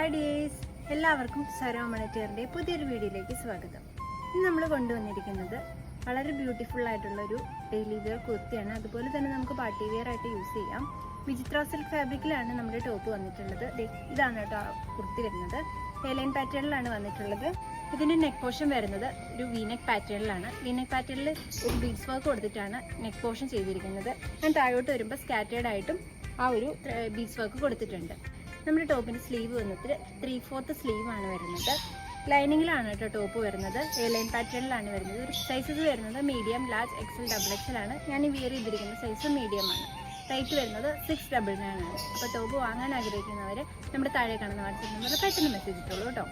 Hi days എല്ലാവർക്കും സരോമണിറ്ററിന്റെ പുതിയൊരു വീഡിയോയിലേക്ക് സ്വാഗതം. ഇന്ന് നമ്മൾ കൊണ്ടുവന്നിരിക്കുന്നത് വളരെ ബ്യൂട്ടിഫുൾ ആയിട്ടുള്ള ഒരു ഡെയിലി വെയർ കുർത്തിയാണ്. അതുപോലെ തന്നെ നമുക്ക് പാർട്ടി വെയർ ആയിട്ട് യൂസ് ചെയ്യാം. വിചിത്ര സിൽക്ക് ഫാബ്രിക്കിലാണ് നമ്മുടെ ടോപ്പ് വന്നിട്ടുള്ളത്. ഇതാണ് കേട്ടോ കുർത്തി വരുന്നത്. എലൈൻ പാറ്റേണിലാണ് വന്നിട്ടുള്ളത്. ഇതിന്റെ നെക്ക് പോർഷൻ വരുന്നത് ഒരു വീനെക്ക് പാറ്റേണിലാണ് വീനെക്ക് പാറ്റേണിൽ ഒരു ബീഡ്സ് വർക്ക് കൊടുത്തിട്ടാണ് നെക്ക് പോർഷൻ ചെയ്തിരിക്കുന്നത്. ഞാൻ താഴോട്ട് വരുമ്പോൾ സ്കാറ്റേർഡ് ആയിട്ടും ആ ഒരു ബീഡ്സ് വർക്ക് കൊടുത്തിട്ടുണ്ട്. നമ്മുടെ ടോപ്പിന്റെ സ്ലീവ് വന്നിട്ട് ത്രീ ഫോർത്ത് ആണ് വരുന്നത്. ലൈനിങ്ങിലാണ് കേട്ടോ ടോപ്പ് വരുന്നത്. എ ലൈൻ പാറ്റേണിലാണ് വരുന്നത്. ഒരു സൈസസ് വരുന്നത് medium large XL double XL ആണ്. ഞാൻ ഈ വിയർ ചെയ്തിരിക്കുന്ന സൈസ് മീഡിയം ആണ് റേറ്റ് വരുന്നത് സിക്സ് ഡബിൾ നയൻ ആണ്. അപ്പോൾ ടോപ്പ് വാങ്ങാൻ ആഗ്രഹിക്കുന്നവർ നമ്മുടെ താഴെ കാണുന്ന വാട്സപ്പ് നമ്പറിൽ പെട്ടെന്ന് മെസ്സേജ് ഇട്ടോളൂ കേട്ടോ.